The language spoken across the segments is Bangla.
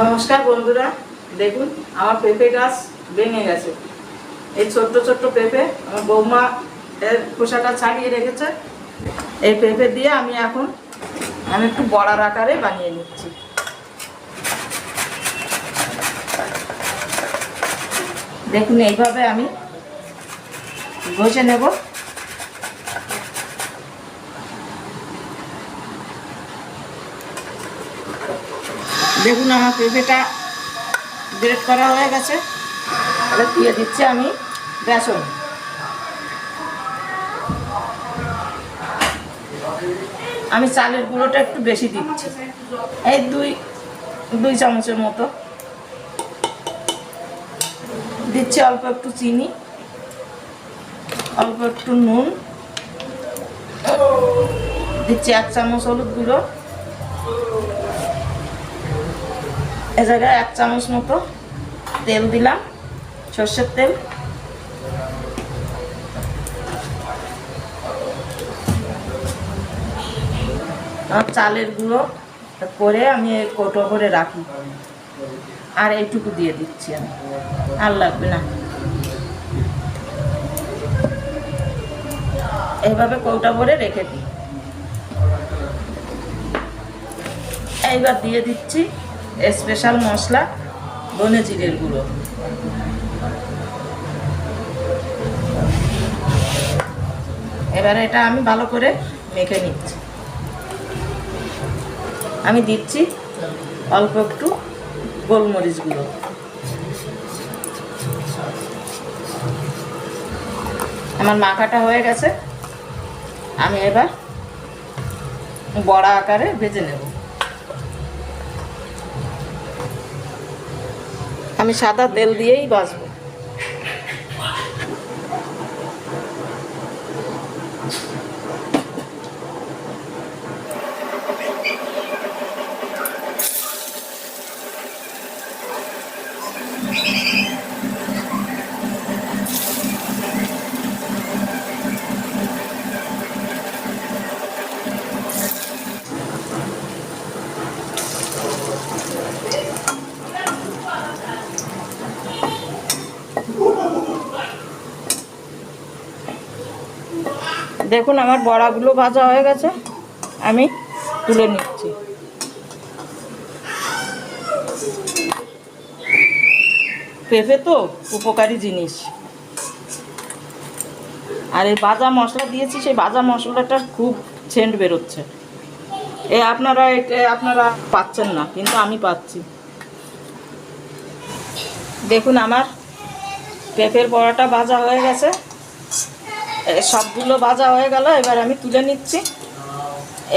নমস্কার বন্ধুরা। দেখুন, আমার পেঁপে গাছ ভেঙে গেছে। এই ছোট্ট ছোট্ট পেঁপে আমার বৌমা এর খোসাটা ছাড়িয়ে রেখেছে। এই পেঁপে দিয়ে আমি এখন আমি একটু বড়ার আকারে বানিয়ে নিচ্ছি। দেখুন, এইভাবে আমি ঘষে নেব। দেখুন আমার পেঁপেটা গ্রেট করা হয়ে গেছে। এবার দিয়ে দিচ্ছি আমি বেসন। আমি চালের গুঁড়োটা একটু বেশি দিচ্ছি। এই দুই দুই চামচের মতো। দিচ্ছি অল্প একটু চিনি, অল্প একটু নুন। দিচ্ছি এক চামচ হলুদ গুঁড়ো। এ জায়গায় এক চামচ মতো তেল দিলাম, সর্ষের তেল। আর চালের গুঁড়ো করে আমি কৌটো করে রাখি। আর এইটুকু দিয়ে দিচ্ছি আমি। আর লাগবে না। এইভাবে কৌটা ভরে রেখে দিই। এইবার দিয়ে দিচ্ছি স্পেশাল মশলা, ধনে জিরের গুঁড়ো। এবারে এটা আমি ভালো করে মেখে নিচ্ছি। আমি দিচ্ছি অল্প একটু গোলমরিচ গুঁড়ো। আমার মাখাটা হয়ে গেছে। আমি এবার বড়া আকারে ভেজে নেব। আমি সাদা তেল দিয়েই বাজবো দেখুন, আমার বড়াগুলো ভাজা হয়ে গেছে। আমি তুলে নিচ্ছি। পেঁপে তো উপকারী জিনিস। আর এই ভাজা মশলা দিয়েছি, সেই ভাজা মশলাটার খুব সেন্ট বেরোচ্ছে। এ আপনারা এটা আপনারা পাচ্ছেন না, কিন্তু আমি পাচ্ছি। দেখুন, আমার পেঁপের বড়াটা ভাজা হয়ে গেছে। সবগুলো ভাজা হয়ে গেল, এবার আমি তুলে নিচ্ছি।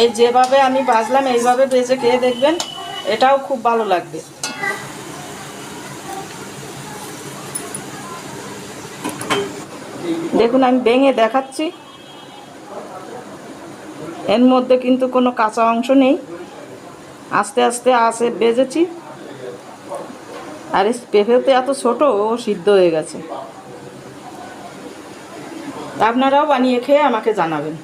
এই যেভাবে আমি ভাজলাম, এইভাবে ভেজে খেয়ে দেখবেন, এটাও খুব ভালো লাগবে। দেখুন, আমি ভেঙে দেখাচ্ছি। এর মধ্যে কিন্তু কোনো কাঁচা অংশ নেই। আস্তে আস্তে আসে বেজেছি আর এই পেঁপেতে এত ছোট, ও সিদ্ধ হয়ে গেছে। আপনারাও বানিয়ে খেয়ে আমাকে জানাবেন।